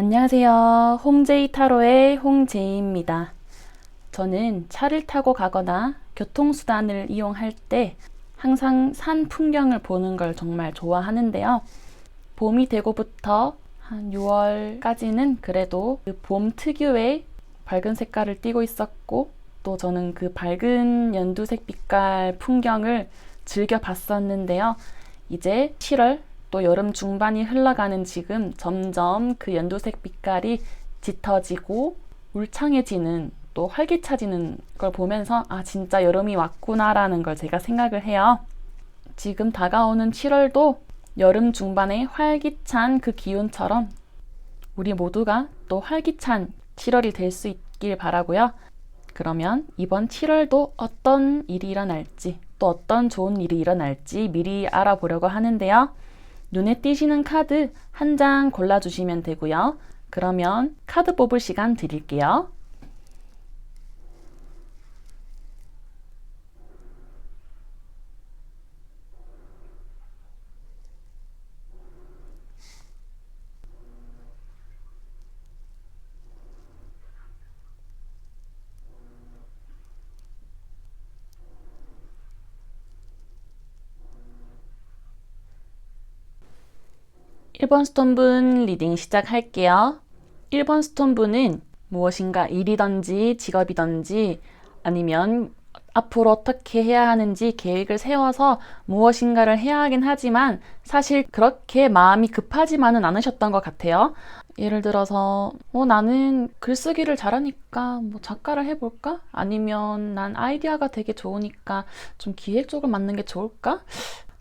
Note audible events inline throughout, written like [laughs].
안녕하세요. 홍제이 타로의 홍제이입니다. 저는 차를 타고 가거나 교통수단을 이용할 때 항상 산 풍경을 보는 걸 정말 좋아하는데요. 봄이 되고부터 한 6월까지는 그래도 그 봄 특유의 밝은 색깔을 띠고 있었고 또 저는 그 밝은 연두색 빛깔 풍경을 즐겨 봤었는데요. 이제 7월 또 여름 중반이 흘러가는 지금 점점 그 연두색 빛깔이 짙어지고 울창해지는 또 활기차지는 걸 보면서 아 진짜 여름이 왔구나라는 걸 제가 생각을 해요. 지금 다가오는 7월도 여름 중반의 활기찬 그 기운처럼 우리 모두가 또 활기찬 7월이 될 수 있길 바라고요. 그러면 이번 7월도 어떤 일이 일어날지 또 어떤 좋은 일이 일어날지 미리 알아보려고 하는데요. 눈에 띄시는 카드 한 장 골라주시면 되고요. 그러면 카드 뽑을 시간 드릴게요. 일번 스톤분 리딩 시작할게요. 1번 스톤분은 무엇인가 일이든지 직업이든지 아니면 앞으로 어떻게 해야 하는지 계획을 세워서 무엇인가를 해야 하긴 하지만 사실 그렇게 마음이 급하지만은 않으셨던 것 같아요. 예를 들어서 어, 나는 글쓰기를 잘하니까 뭐 작가를 해볼까? 아니면 난 아이디어가 되게 좋으니까 좀 기획 쪽을 맡는 게 좋을까?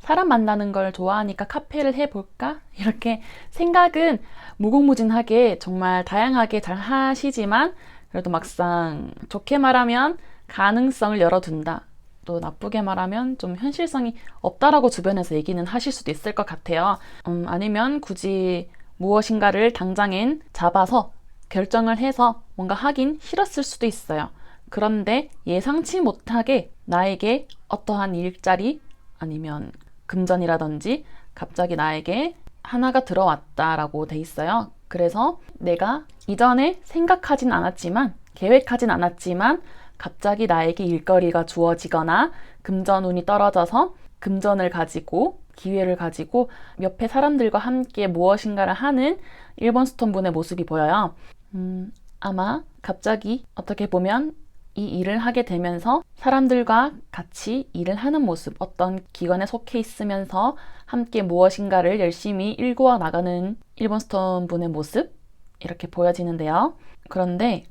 사람 만나는 걸 좋아하니까 카페를 해볼까? [laughs] 이렇게 생각은 무궁무진하게 정말 다양하게 잘 하시지만 그래도 막상 좋게 말하면 가능성을 열어둔다. 또 나쁘게 말하면 좀 현실성이 없다라고 주변에서 얘기는 하실 수도 있을 것 같아요. 음, 아니면 굳이 무엇인가를 당장엔 잡아서 결정을 해서 뭔가 하긴 싫었을 수도 있어요. 그런데 예상치 못하게 나에게 어떠한 일자리 아니면 금전이라든지 갑자기 나에게 하나가 들어왔다라고 돼 있어요. 그래서 내가 이전에 생각하진 않았지만 계획하진 않았지만 갑자기 나에게 일거리가 주어지거나 금전운이 떨어져서 금전을 가지고 기회를 가지고 옆에 사람들과 함께 무엇인가를 하는 1번 스톤분의 모습이 보여요. 음, 아마 갑자기 어떻게 보면 이 일을 하게 되면서 사람들과 같이 일을 하는 모습, 어떤 기관에 속해 있으면서 함께 무엇인가를 열심히 일구어 나가는 1번 스톤 분의 모습, 이렇게 보여지는데요. 그런데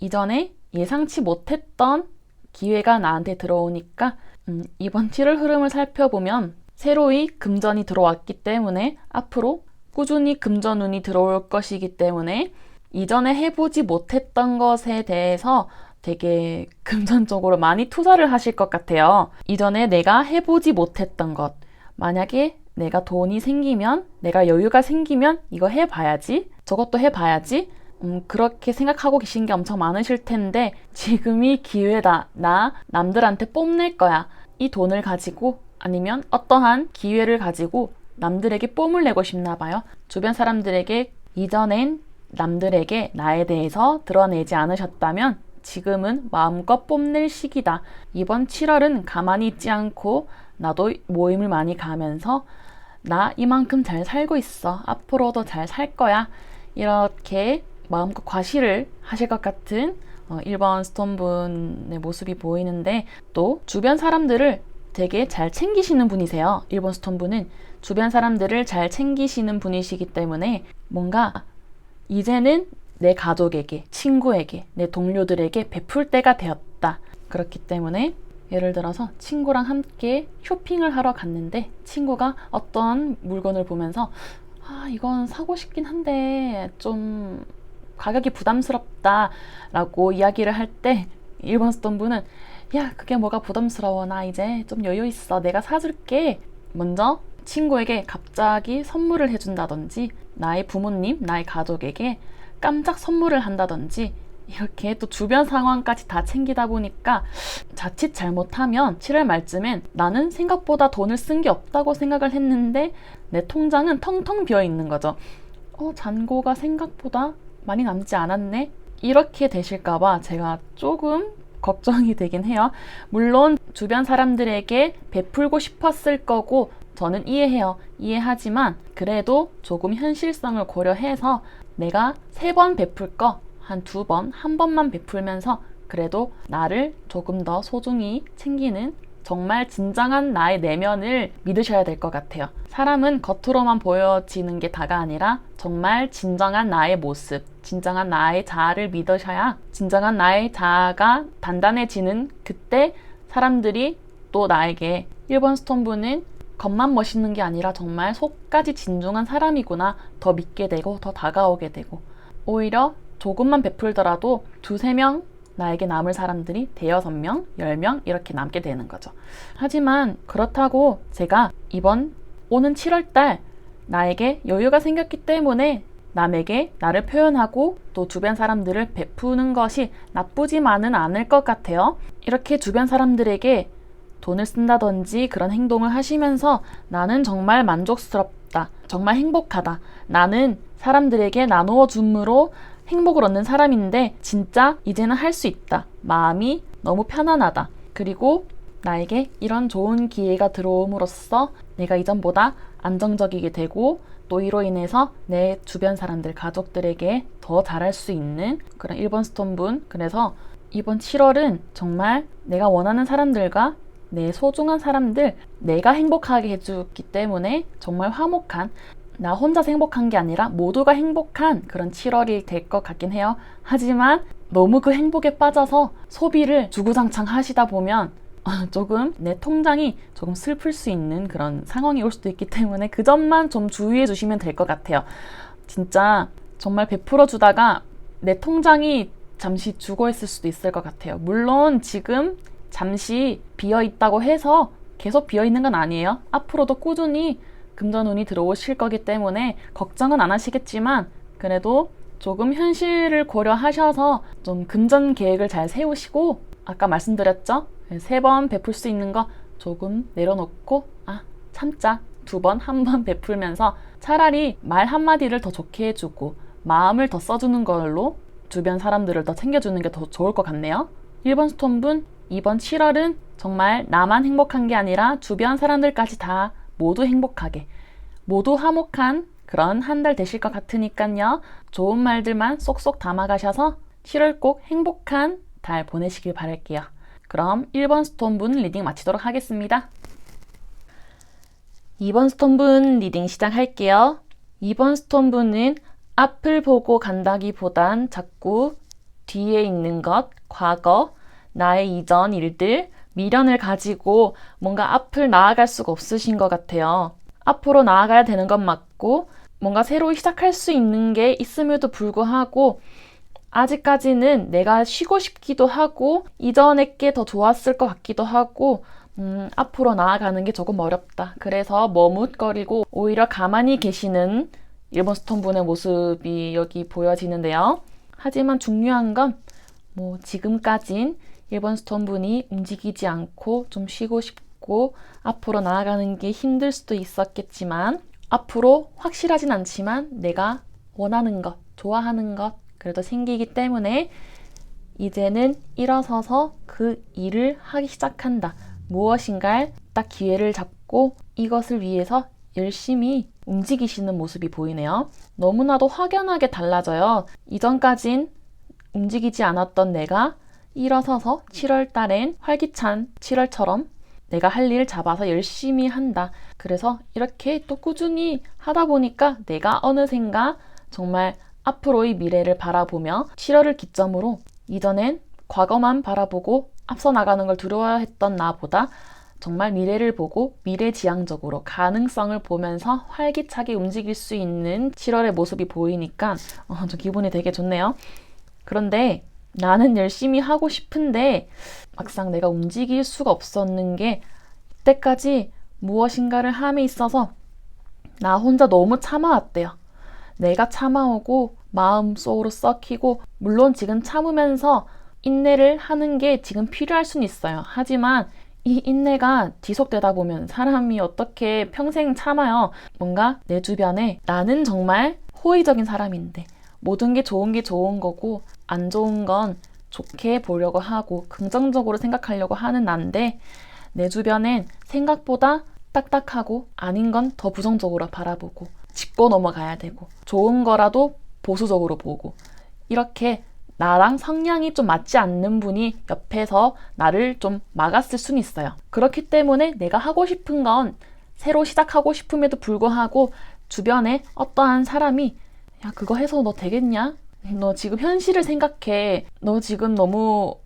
이전에 예상치 못했던 기회가 나한테 들어오니까 음, 이번 7월 흐름을 살펴보면 새로이 금전이 들어왔기 때문에 앞으로 꾸준히 금전운이 들어올 것이기 때문에 이전에 해보지 못했던 것에 대해서 되게 금전적으로 많이 투자를 하실 것 같아요. 이전에 내가 해보지 못했던 것. 만약에 내가 돈이 생기면, 내가 여유가 생기면 이거 해봐야지. 저것도 해봐야지. 음, 그렇게 생각하고 계신 게 엄청 많으실 텐데, 지금이 기회다. 나 남들한테 뽐낼 거야. 이 돈을 가지고 아니면 어떠한 기회를 가지고 남들에게 뽐을 내고 싶나 봐요. 주변 사람들에게 이전엔 남들에게 나에 대해서 드러내지 않으셨다면 지금은 마음껏 뽐낼 시기다. 이번 7월은 가만히 있지 않고 나도 모임을 많이 가면서 나 이만큼 잘 살고 있어. 앞으로도 잘 살 거야. 이렇게 마음껏 과시를 하실 것 같은 어, 1번 스톤분의 모습이 보이는데 또 주변 사람들을 되게 잘 챙기시는 분이세요. 1번 스톤분은 주변 사람들을 잘 챙기시는 분이시기 때문에 뭔가 이제는 내 가족에게, 친구에게, 내 동료들에게 베풀 때가 되었다. 그렇기 때문에 예를 들어서 친구랑 함께 쇼핑을 하러 갔는데 친구가 어떤 물건을 보면서 아, 이건 사고 싶긴 한데 좀 가격이 부담스럽다 라고 이야기를 할때 1번 스톤 분은 야, 그게 뭐가 부담스러워. 나 이제 좀 여유 있어. 내가 사줄게. 먼저 친구에게 갑자기 선물을 해준다든지 나의 부모님, 나의 가족에게 깜짝 선물을 한다든지 이렇게 또 주변 상황까지 다 챙기다 보니까 자칫 잘못하면 7월 말쯤엔 나는 생각보다 돈을 쓴 게 없다고 생각을 했는데 내 통장은 텅텅 비어 있는 거죠. 어, 잔고가 생각보다 많이 남지 않았네? 이렇게 되실까봐 제가 조금 걱정이 되긴 해요. 물론 주변 사람들에게 베풀고 싶었을 거고 저는 이해해요. 이해하지만 그래도 조금 현실성을 고려해서 내가 세 번 베풀 거 한 두 번, 한 번만 베풀면서 그래도 나를 조금 더 소중히 챙기는 정말 진정한 나의 내면을 믿으셔야 될 것 같아요. 사람은 겉으로만 보여지는 게 다가 아니라 정말 진정한 나의 모습, 진정한 나의 자아를 믿으셔야 진정한 나의 자아가 단단해지는 그때 사람들이 또 나에게 1번 스톤부는 겉만 멋있는 게 아니라 정말 속까지 진중한 사람이구나 더 믿게 되고 더 다가오게 되고 오히려 조금만 베풀더라도 두세 명 나에게 남을 사람들이 대여섯 명, 열 명 이렇게 남게 되는 거죠. 하지만 그렇다고 제가 이번 오는 7월 달 나에게 여유가 생겼기 때문에 남에게 나를 표현하고 또 주변 사람들을 베푸는 것이 나쁘지만은 않을 것 같아요. 이렇게 주변 사람들에게 돈을 쓴다든지 그런 행동을 하시면서 나는 정말 만족스럽다. 정말 행복하다. 나는 사람들에게 나누어 줌으로 행복을 얻는 사람인데 진짜 이제는 할 수 있다. 마음이 너무 편안하다. 그리고 나에게 이런 좋은 기회가 들어옴으로써 내가 이전보다 안정적이게 되고 또 이로 인해서 내 주변 사람들, 가족들에게 더 잘할 수 있는 그런 1번 스톤분. 그래서 이번 7월은 정말 내가 원하는 사람들과 내 소중한 사람들, 내가 행복하게 해주기 때문에 정말 화목한 나 혼자 행복한 게 아니라 모두가 행복한 그런 7월이 될 것 같긴 해요. 하지만 너무 그 행복에 빠져서 소비를 주구장창 하시다 보면 [laughs] 조금 내 통장이 조금 슬플 수 있는 그런 상황이 올 수도 있기 때문에 그 점만 좀 주의해 주시면 될 것 같아요. 진짜 정말 베풀어 주다가 내 통장이 잠시 죽어 있을 수도 있을 것 같아요. 물론 지금 잠시 비어 있다고 해서 계속 비어 있는 건 아니에요. 앞으로도 꾸준히 금전운이 들어오실 거기 때문에 걱정은 안 하시겠지만 그래도 조금 현실을 고려하셔서 좀 금전 계획을 잘 세우시고 아까 말씀드렸죠? 세 번 베풀 수 있는 거 조금 내려놓고 아 참자 두 번 한 번 [laughs] 베풀면서 차라리 말 한마디를 더 좋게 해주고 마음을 더 써주는 걸로 주변 사람들을 더 챙겨주는 게 더 좋을 것 같네요. 1번 스톤분 이번 7월은 정말 나만 행복한 게 아니라 주변 사람들까지 다 모두 행복하게, 모두 화목한 그런 한 달 되실 것 같으니까요. 좋은 말들만 쏙쏙 담아가셔서 7월 꼭 행복한 달 보내시길 바랄게요. 그럼 1번 스톤분 리딩 마치도록 하겠습니다. 2번 스톤분 리딩 시작할게요. 2번 스톤분은 앞을 보고 간다기보단 자꾸 뒤에 있는 것, 과거, 나의 이전 일들, 미련을 가지고 뭔가 앞을 나아갈 수가 없으신 것 같아요. 앞으로 나아가야 되는 건 맞고 뭔가 새로 시작할 수 있는 게 있음에도 불구하고 아직까지는 내가 쉬고 싶기도 하고 이전에 게 더 좋았을 것 같기도 하고 음, 앞으로 나아가는 게 조금 어렵다. 그래서 머뭇거리고 오히려 가만히 계시는 일본 스톤 분의 모습이 여기 보여지는데요. 하지만 중요한 건 뭐 지금까진 1번 스톤분이 움직이지 않고 좀 쉬고 싶고 앞으로 나아가는 게 힘들 수도 있었겠지만 앞으로 확실하진 않지만 내가 원하는 것, 좋아하는 것 그래도 생기기 때문에 이제는 일어서서 그 일을 하기 시작한다. 무엇인가를 딱 기회를 잡고 이것을 위해서 열심히 움직이시는 모습이 보이네요. 너무나도 확연하게 달라져요. 이전까진 움직이지 않았던 내가 일어서서 7월 달엔 활기찬 7월처럼 내가 할 일 잡아서 열심히 한다. 그래서 이렇게 또 꾸준히 하다 보니까 내가 어느샌가 정말 앞으로의 미래를 바라보며 7월을 기점으로 이전엔 과거만 바라보고 앞서 나가는 걸 두려워했던 나보다 정말 미래를 보고 미래지향적으로 가능성을 보면서 활기차게 움직일 수 있는 7월의 모습이 보이니까 어, 좀 기분이 되게 좋네요. 그런데 나는 열심히 하고 싶은데 막상 내가 움직일 수가 없었는 게 이때까지 무엇인가를 함에 있어서 나 혼자 너무 참아왔대요. 내가 참아오고 마음속으로 썩히고 물론 지금 참으면서 인내를 하는 게 지금 필요할 수는 있어요. 하지만 이 인내가 지속되다 보면 사람이 어떻게 평생 참아요. 뭔가 내 주변에 나는 정말 호의적인 사람인데 모든 게 좋은 게 좋은 거고 안 좋은 건 좋게 보려고 하고 긍정적으로 생각하려고 하는 난데 내 주변엔 생각보다 딱딱하고 아닌 건 더 부정적으로 바라보고 짚고 넘어가야 되고 좋은 거라도 보수적으로 보고 이렇게 나랑 성향이 좀 맞지 않는 분이 옆에서 나를 좀 막았을 수는 있어요. 그렇기 때문에 내가 하고 싶은 건 새로 시작하고 싶음에도 불구하고 주변에 어떠한 사람이 야, 그거 해서 너 되겠냐? 너 지금 현실을 생각해. 너 지금 너무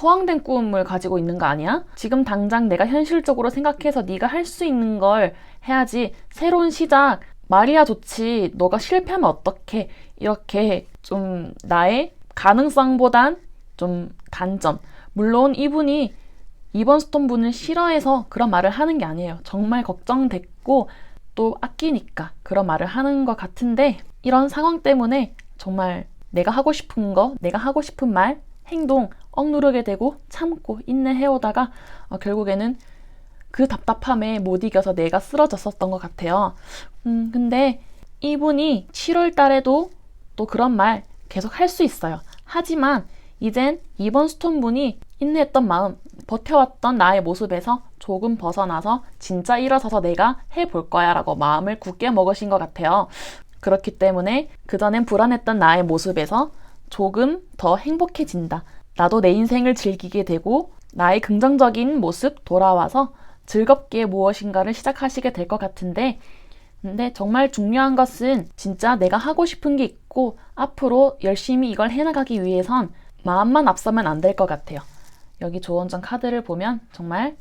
허황된 꿈을 가지고 있는 거 아니야? 지금 당장 내가 현실적으로 생각해서 네가 할 수 있는 걸 해야지. 새로운 시작 말이야 좋지. 너가 실패하면 어떡해? 이렇게 좀 나의 가능성보단 좀 단점. 물론 이분이 이번 스톤 분을 싫어해서 그런 말을 하는 게 아니에요. 정말 걱정됐고 또 아끼니까 그런 말을 하는 것 같은데 이런 상황 때문에 정말 내가 하고 싶은 거, 내가 하고 싶은 말, 행동 억누르게 되고 참고 인내해오다가 어, 결국에는 그 답답함에 못 이겨서 내가 쓰러졌었던 것 같아요. 음, 근데 이분이 7월 달에도 또 그런 말 계속 할 수 있어요. 하지만 이젠 이번 스톤 분이 인내했던 마음, 버텨왔던 나의 모습에서 조금 벗어나서 진짜 일어서서 내가 해볼 거야 라고 마음을 굳게 먹으신 것 같아요. 그렇기 때문에 그전엔 불안했던 나의 모습에서 조금 더 행복해진다. 나도 내 인생을 즐기게 되고 나의 긍정적인 모습 돌아와서 즐겁게 무엇인가를 시작하시게 될 것 같은데 근데 정말 중요한 것은 진짜 내가 하고 싶은 게 있고 앞으로 열심히 이걸 해나가기 위해선 마음만 앞서면 안 될 것 같아요. 여기 조언전 카드를 보면 정말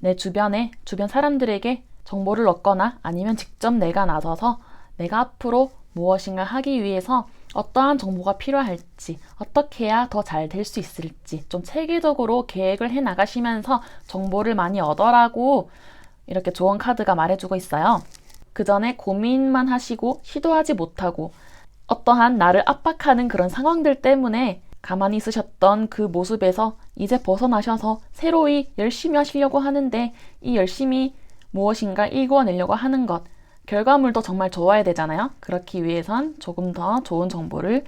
내 주변에 주변 사람들에게 정보를 얻거나 아니면 직접 내가 나서서 내가 앞으로 무엇인가 하기 위해서 어떠한 정보가 필요할지, 어떻게 해야 더 잘 될 수 있을지, 좀 체계적으로 계획을 해 나가시면서 정보를 많이 얻어라고 이렇게 조언 카드가 말해주고 있어요. 그 전에 고민만 하시고 시도하지 못하고 어떠한 나를 압박하는 그런 상황들 때문에 가만히 있으셨던 그 모습에서 이제 벗어나셔서 새로이 열심히 하시려고 하는데 이 열심히 무엇인가 일궈내려고 하는 것, 결과물도 정말 좋아야 되잖아요. 그렇기 위해선 조금 더 좋은 정보를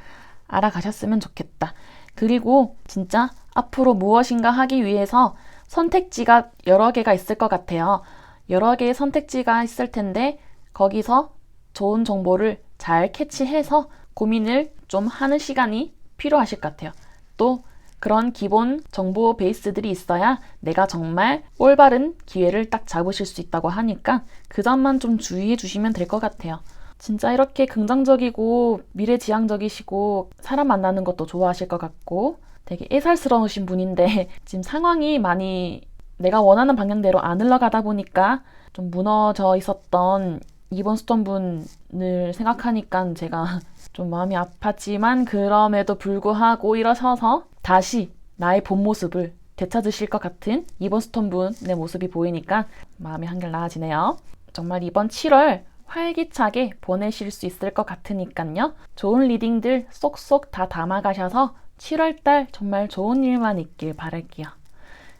알아가셨으면 좋겠다. 그리고 진짜 앞으로 무엇인가 하기 위해서 선택지가 여러 개가 있을 것 같아요. 여러 개의 선택지가 있을 텐데 거기서 좋은 정보를 잘 캐치해서 고민을 좀 하는 시간이 필요하실 것 같아요. 또 그런 기본 정보 베이스들이 있어야 내가 정말 올바른 기회를 딱 잡으실 수 있다고 하니까 그 점만 좀 주의해 주시면 될 것 같아요. 진짜 이렇게 긍정적이고 미래지향적이시고 사람 만나는 것도 좋아하실 것 같고 되게 애살스러우신 분인데 [laughs] 지금 상황이 많이 내가 원하는 방향대로 안 흘러가다 보니까 좀 무너져 있었던 이번 스톤 분을 생각하니까 제가 [laughs] 좀 마음이 아팠지만 그럼에도 불구하고 일어서서 다시 나의 본 모습을 되찾으실 것 같은 이번 스톤 분의 모습이 보이니까 마음이 한결 나아지네요. 정말 이번 7월 활기차게 보내실 수 있을 것 같으니까요. 좋은 리딩들 쏙쏙 다 담아가셔서 7월달 정말 좋은 일만 있길 바랄게요.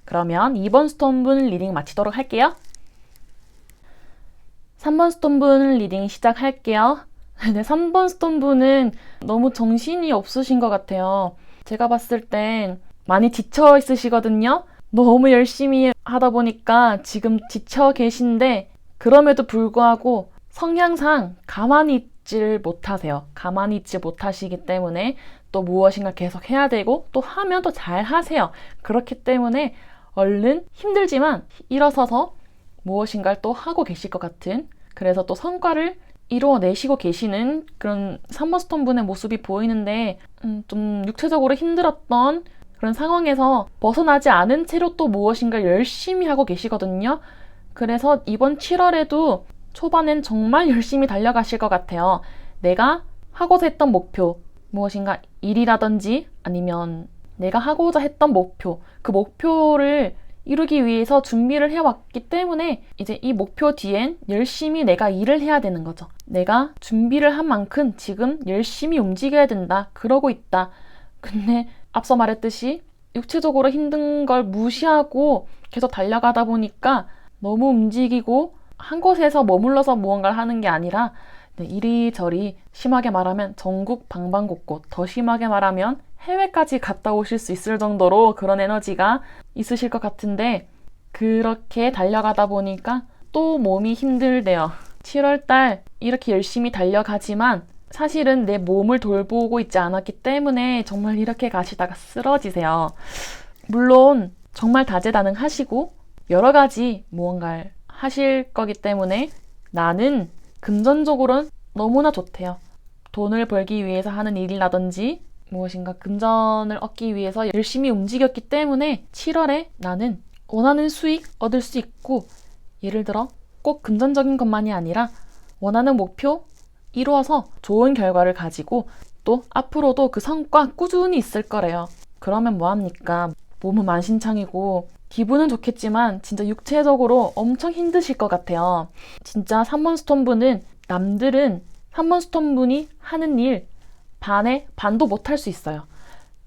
그러면 2번 스톤분 리딩 마치도록 할게요. 3번 스톤분 리딩 시작할게요. [laughs] 네, 3번 스톤분은 너무 정신이 없으신 것 같아요. 제가 봤을 땐 많이 지쳐 있으시거든요. 너무 열심히 하다 보니까 지금 지쳐 계신데 그럼에도 불구하고 성향상 가만히 있질 못하세요. 가만히 있지 못하시기 때문에 또 무엇인가 계속 해야 되고 또 하면 또 잘 하세요. 그렇기 때문에 얼른 힘들지만 일어서서 무엇인가를 또 하고 계실 것 같은 그래서 또 성과를 이루어내시고 계시는 그런 3번 스톤 분의 모습이 보이는데 음, 좀 육체적으로 힘들었던 그런 상황에서 벗어나지 않은 채로 또 무엇인가 열심히 하고 계시거든요. 그래서 이번 7월에도 초반엔 정말 열심히 달려가실 것 같아요. 내가 하고자 했던 목표, 무엇인가 일이라든지 아니면 내가 하고자 했던 목표, 그 목표를 이루기 위해서 준비를 해왔기 때문에 이제 이 목표 뒤엔 열심히 내가 일을 해야 되는 거죠. 내가 준비를 한 만큼 지금 열심히 움직여야 된다. 그러고 있다. 근데 앞서 말했듯이 육체적으로 힘든 걸 무시하고 계속 달려가다 보니까 너무 움직이고 한 곳에서 머물러서 무언가를 하는 게 아니라 네, 이리저리 심하게 말하면 전국 방방곡곡, 더 심하게 말하면 해외까지 갔다 오실 수 있을 정도로 그런 에너지가 있으실 것 같은데 그렇게 달려가다 보니까 또 몸이 힘들대요. 7월달 이렇게 열심히 달려가지만 사실은 내 몸을 돌보고 있지 않았기 때문에 정말 이렇게 가시다가 쓰러지세요. 물론 정말 다재다능하시고 여러 가지 무언가를 하실 거기 때문에 나는 금전적으로는 너무나 좋대요. 돈을 벌기 위해서 하는 일이라든지 무엇인가 금전을 얻기 위해서 열심히 움직였기 때문에 7월에 나는 원하는 수익 얻을 수 있고 예를 들어 꼭 금전적인 것만이 아니라 원하는 목표 이루어서 좋은 결과를 가지고 또 앞으로도 그 성과 꾸준히 있을 거래요. 그러면 뭐합니까? 몸은 만신창이고 기분은 좋겠지만 진짜 육체적으로 엄청 힘드실 것 같아요. 진짜 3번 스톤 분은 남들은 3번 스톤 분이 하는 일 반에 반도 못할 수 있어요.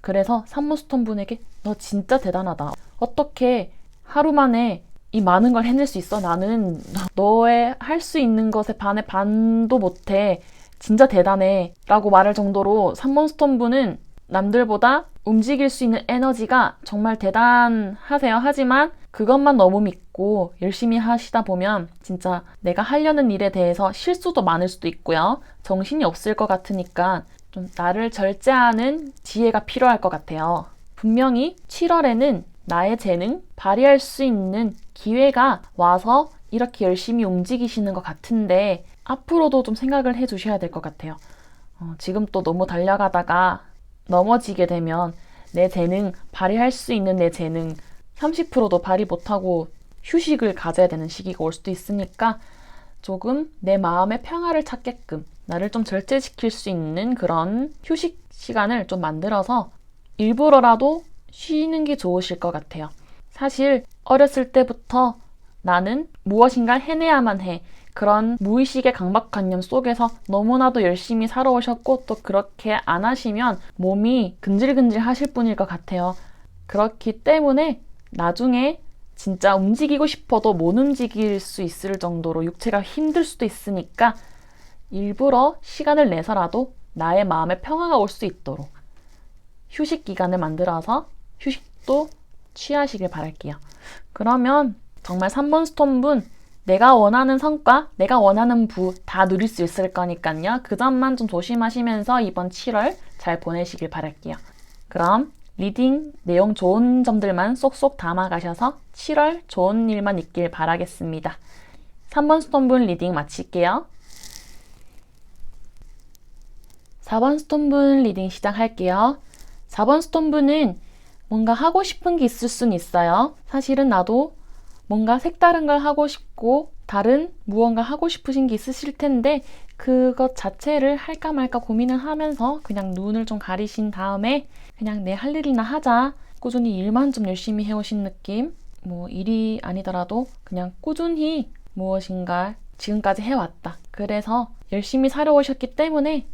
그래서 3번 스톤 분에게 너 진짜 대단하다. 어떻게 하루 만에 이 많은 걸 해낼 수 있어? 나는 너의 할 수 있는 것에 반에 반도 못해. 진짜 대단해. 라고 말할 정도로 3번 스톤 분은 남들보다 움직일 수 있는 에너지가 정말 대단하세요. 하지만 그것만 너무 믿고 열심히 하시다 보면 진짜 내가 하려는 일에 대해서 실수도 많을 수도 있고요. 정신이 없을 것 같으니까 좀 나를 절제하는 지혜가 필요할 것 같아요. 분명히 7월에는 나의 재능 발휘할 수 있는 기회가 와서 이렇게 열심히 움직이시는 것 같은데 앞으로도 좀 생각을 해 주셔야 될 것 같아요. 어, 지금 또 너무 달려가다가 넘어지게 되면 내 재능, 발휘할 수 있는 내 재능 30%도 발휘 못하고 휴식을 가져야 되는 시기가 올 수도 있으니까 조금 내 마음의 평화를 찾게끔 나를 좀 절제시킬 수 있는 그런 휴식 시간을 좀 만들어서 일부러라도 쉬는 게 좋으실 것 같아요. 사실 어렸을 때부터 나는 무엇인가 해내야만 해. 그런 무의식의 강박관념 속에서 너무나도 열심히 살아오셨고 또 그렇게 안 하시면 몸이 근질근질 하실 뿐일 것 같아요. 그렇기 때문에 나중에 진짜 움직이고 싶어도 못 움직일 수 있을 정도로 육체가 힘들 수도 있으니까 일부러 시간을 내서라도 나의 마음에 평화가 올 수 있도록 휴식 기간을 만들어서 휴식도 취하시길 바랄게요. 그러면 정말 3번 스톤분 내가 원하는 성과, 내가 원하는 부 다 누릴 수 있을 거니까요. 그 점만 좀 조심하시면서 이번 7월 잘 보내시길 바랄게요. 그럼 리딩 내용 좋은 점들만 쏙쏙 담아가셔서 7월 좋은 일만 있길 바라겠습니다. 3번 스톤분 리딩 마칠게요. 4번 스톤분 리딩 시작할게요. 4번 스톤분은 뭔가 하고 싶은 게 있을 순 있어요. 사실은 나도 뭔가 색다른 걸 하고 싶고 다른 무언가 하고 싶으신 게 있으실 텐데 그것 자체를 할까 말까 고민을 하면서 그냥 눈을 좀 가리신 다음에 그냥 내 할 일이나 하자. 꾸준히 일만 좀 열심히 해오신 느낌. 뭐 일이 아니더라도 그냥 꾸준히 무엇인가 지금까지 해왔다. 그래서 열심히 살아오셨기 때문에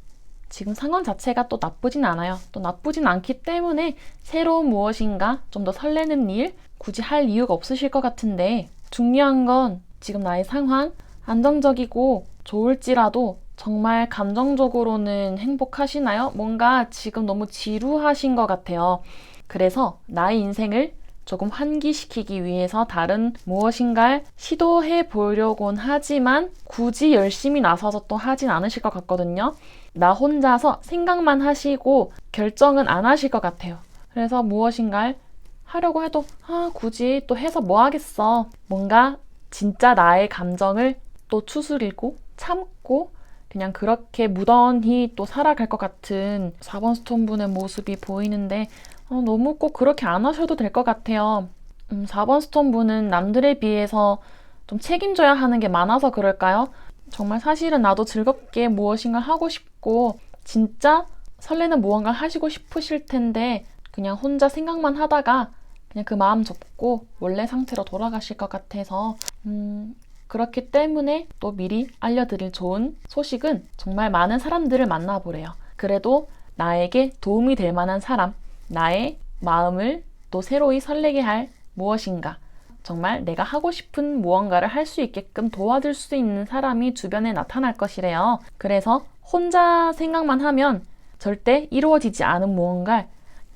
지금 상황 자체가 또 나쁘진 않아요. 또 나쁘진 않기 때문에 새로운 무엇인가 좀 더 설레는 일 굳이 할 이유가 없으실 것 같은데 중요한 건 지금 나의 상황 안정적이고 좋을지라도 정말 감정적으로는 행복하시나요? 뭔가 지금 너무 지루하신 것 같아요. 그래서 나의 인생을 조금 환기시키기 위해서 다른 무엇인가를 시도해 보려곤 하지만 굳이 열심히 나서서 또 하진 않으실 것 같거든요. 나 혼자서 생각만 하시고 결정은 안 하실 것 같아요. 그래서 무엇인가를 하려고 해도 아 굳이 또 해서 뭐 하겠어. 뭔가 진짜 나의 감정을 또 추스리고 참고 그냥 그렇게 무던히 또 살아갈 것 같은 4번 스톤 분의 모습이 보이는데 어, 너무 꼭 그렇게 안 하셔도 될 것 같아요. 음, 4번 스톤 분은 남들에 비해서 좀 책임져야 하는 게 많아서 그럴까요? 정말 사실은 나도 즐겁게 무엇인가 하고 싶고 진짜 설레는 무언가 하시고 싶으실 텐데 그냥 혼자 생각만 하다가 그냥 그 마음 접고 원래 상태로 돌아가실 것 같아서 음, 그렇기 때문에 또 미리 알려드릴 좋은 소식은 정말 많은 사람들을 만나보래요. 그래도 나에게 도움이 될 만한 사람, 나의 마음을 또 새로이 설레게 할 무엇인가 정말 내가 하고 싶은 무언가를 할 수 있게끔 도와줄 수 있는 사람이 주변에 나타날 것이래요. 그래서 혼자 생각만 하면 절대 이루어지지 않은 무언가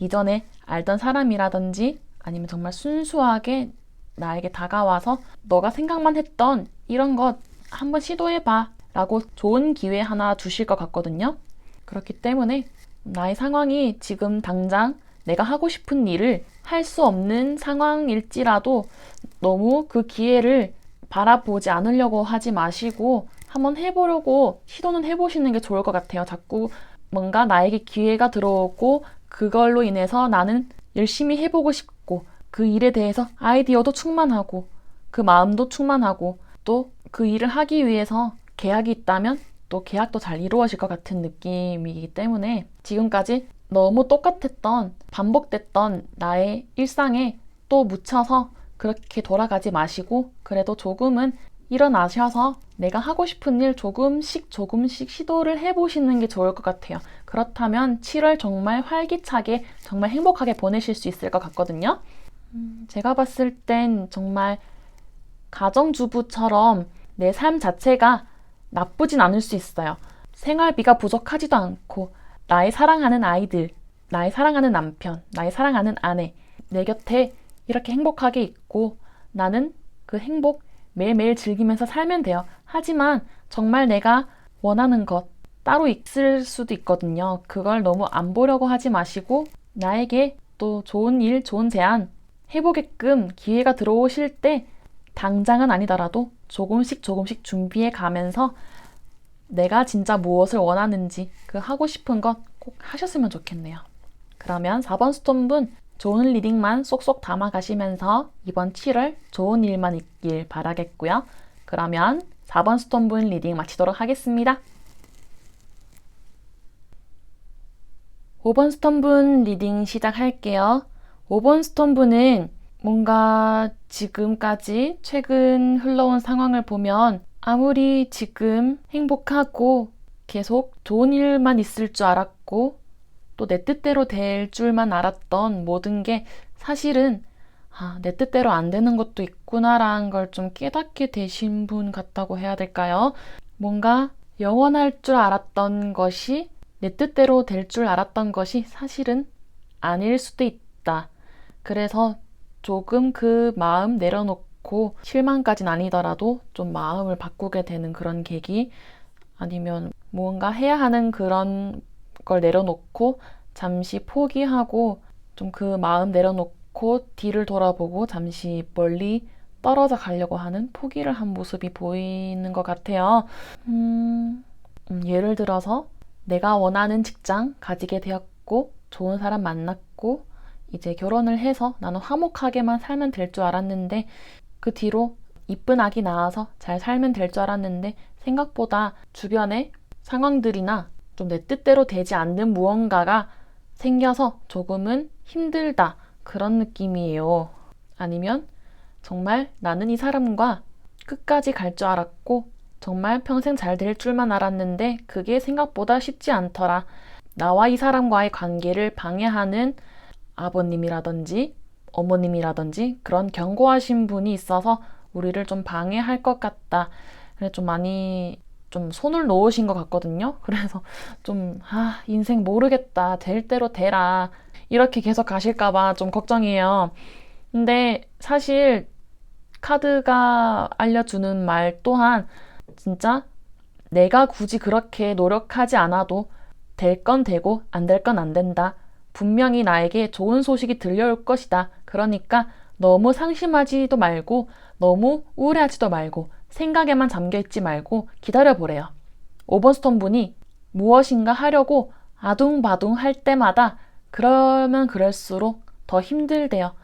이전에 알던 사람이라든지 아니면 정말 순수하게 나에게 다가와서 너가 생각만 했던 이런 것 한번 시도해봐 라고 좋은 기회 하나 주실 것 같거든요. 그렇기 때문에 나의 상황이 지금 당장 내가 하고 싶은 일을 할 수 없는 상황일지라도 너무 그 기회를 바라보지 않으려고 하지 마시고 한번 해보려고 시도는 해보시는 게 좋을 것 같아요. 자꾸 뭔가 나에게 기회가 들어오고 그걸로 인해서 나는 열심히 해보고 싶고 그 일에 대해서 아이디어도 충만하고 그 마음도 충만하고 또 그 일을 하기 위해서 계약이 있다면 또 계약도 잘 이루어질 것 같은 느낌이기 때문에 지금까지 너무 똑같았던 반복됐던 나의 일상에 또 묻혀서 그렇게 돌아가지 마시고 그래도 조금은 일어나셔서 내가 하고 싶은 일 조금씩 조금씩 시도를 해보시는 게 좋을 것 같아요. 그렇다면 7월 정말 활기차게 정말 행복하게 보내실 수 있을 것 같거든요. 음, 제가 봤을 땐 정말 가정주부처럼 내 삶 자체가 나쁘진 않을 수 있어요. 생활비가 부족하지도 않고 나의 사랑하는 아이들, 나의 사랑하는 남편, 나의 사랑하는 아내, 내 곁에 이렇게 행복하게 있고 나는 그 행복 매일매일 즐기면서 살면 돼요. 하지만 정말 내가 원하는 것 따로 있을 수도 있거든요. 그걸 너무 안 보려고 하지 마시고 나에게 또 좋은 일, 좋은 제안 해보게끔 기회가 들어오실 때 당장은 아니더라도 조금씩 조금씩 준비해 가면서 내가 진짜 무엇을 원하는지 그 하고 싶은 것 꼭 하셨으면 좋겠네요. 그러면 4번 스톤분 좋은 리딩만 쏙쏙 담아 가시면서 이번 7월 좋은 일만 있길 바라겠고요. 그러면 4번 스톤분 리딩 마치도록 하겠습니다. 5번 스톤분 리딩 시작할게요. 5번 스톤분은 뭔가 지금까지 최근 흘러온 상황을 보면 아무리 지금 행복하고 계속 좋은 일만 있을 줄 알았고 또 내 뜻대로 될 줄만 알았던 모든 게 사실은 아, 내 뜻대로 안 되는 것도 있구나라는 걸 좀 깨닫게 되신 분 같다고 해야 될까요? 뭔가 영원할 줄 알았던 것이 내 뜻대로 될 줄 알았던 것이 사실은 아닐 수도 있다. 그래서 조금 그 마음 내려놓고 실망까진 아니더라도 좀 마음을 바꾸게 되는 그런 계기 아니면 무언가 해야 하는 그런 걸 내려놓고 잠시 포기하고 좀 그 마음 내려놓고 뒤를 돌아보고 잠시 멀리 떨어져 가려고 하는 포기를 한 모습이 보이는 것 같아요. 음, 음, 예를 들어서 내가 원하는 직장 가지게 되었고 좋은 사람 만났고 이제 결혼을 해서 나는 화목하게만 살면 될 줄 알았는데 그 뒤로 이쁜 아기 낳아서 잘 살면 될 줄 알았는데 생각보다 주변에 상황들이나 좀 내 뜻대로 되지 않는 무언가가 생겨서 조금은 힘들다. 그런 느낌이에요. 아니면 정말 나는 이 사람과 끝까지 갈 줄 알았고 정말 평생 잘 될 줄만 알았는데 그게 생각보다 쉽지 않더라. 나와 이 사람과의 관계를 방해하는 아버님이라든지 어머님이라든지 그런 경고하신 분이 있어서 우리를 좀 방해할 것 같다. 그래 좀 많이 좀 손을 놓으신 것 같거든요. [laughs] 그래서 좀, 아, 인생 모르겠다. 될 대로 되라. 이렇게 계속 가실까봐 좀 걱정이에요. 근데 사실 카드가 알려주는 말 또한 진짜 내가 굳이 그렇게 노력하지 않아도 될 건 되고 안 될 건 안 된다. 분명히 나에게 좋은 소식이 들려올 것이다. 그러니까 너무 상심하지도 말고 너무 우울해하지도 말고 생각에만 잠겨 있지 말고 기다려보래요. 5번 스톤 분이 무엇인가 하려고 아둥바둥 할 때마다 그러면 그럴수록 더 힘들대요.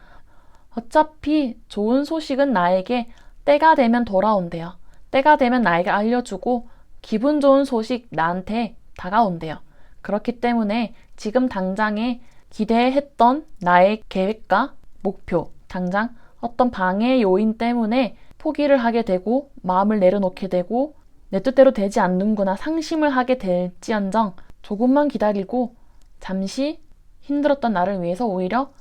어차피 좋은 소식은 나에게 때가 되면 돌아온대요. 때가 되면 나에게 알려주고 기분 좋은 소식 나한테 다가온대요. 그렇기 때문에 지금 당장에 기대했던 나의 계획과 목표, 당장 어떤 방해 요인 때문에 포기를 하게 되고 마음을 내려놓게 되고 내 뜻대로 되지 않는구나 상심을 하게 될지언정 조금만 기다리고 잠시 힘들었던 나를 위해서 오히려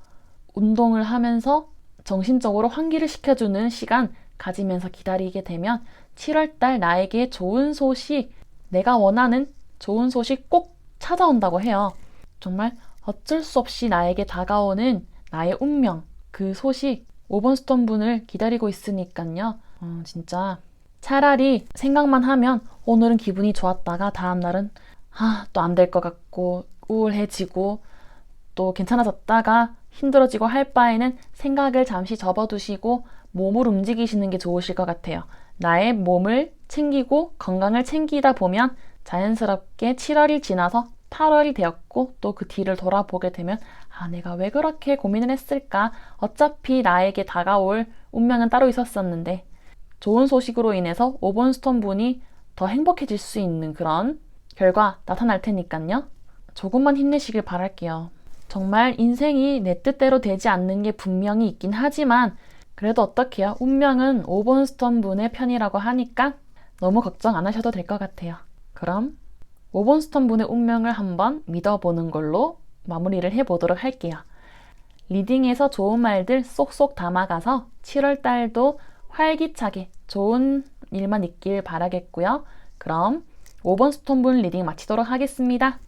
운동을 하면서 정신적으로 환기를 시켜주는 시간 가지면서 기다리게 되면 7월달 나에게 좋은 소식, 내가 원하는 좋은 소식 꼭 찾아온다고 해요. 정말 어쩔 수 없이 나에게 다가오는 나의 운명, 그 소식, 5번 스톤 분을 기다리고 있으니까요. 어, 진짜 차라리 생각만 하면 오늘은 기분이 좋았다가 다음날은 아, 또 안 될 것 같고 우울해지고 또 괜찮아졌다가 힘들어지고 할 바에는 생각을 잠시 접어두시고 몸을 움직이시는 게 좋으실 것 같아요. 나의 몸을 챙기고 건강을 챙기다 보면 자연스럽게 7월이 지나서 8월이 되었고 또 그 뒤를 돌아보게 되면 아, 내가 왜 그렇게 고민을 했을까? 어차피 나에게 다가올 운명은 따로 있었었는데 좋은 소식으로 인해서 5번 스톤 분이 더 행복해질 수 있는 그런 결과 나타날 테니까요. 조금만 힘내시길 바랄게요. 정말 인생이 내 뜻대로 되지 않는 게 분명히 있긴 하지만 그래도 어떡해요? 운명은 5번 스톤 분의 편이라고 하니까 너무 걱정 안 하셔도 될 것 같아요. 그럼 5번 스톤 분의 운명을 한번 믿어보는 걸로 마무리를 해보도록 할게요. 리딩에서 좋은 말들 쏙쏙 담아가서 7월 달도 활기차게 좋은 일만 있길 바라겠고요. 그럼 5번 스톤 분 리딩 마치도록 하겠습니다.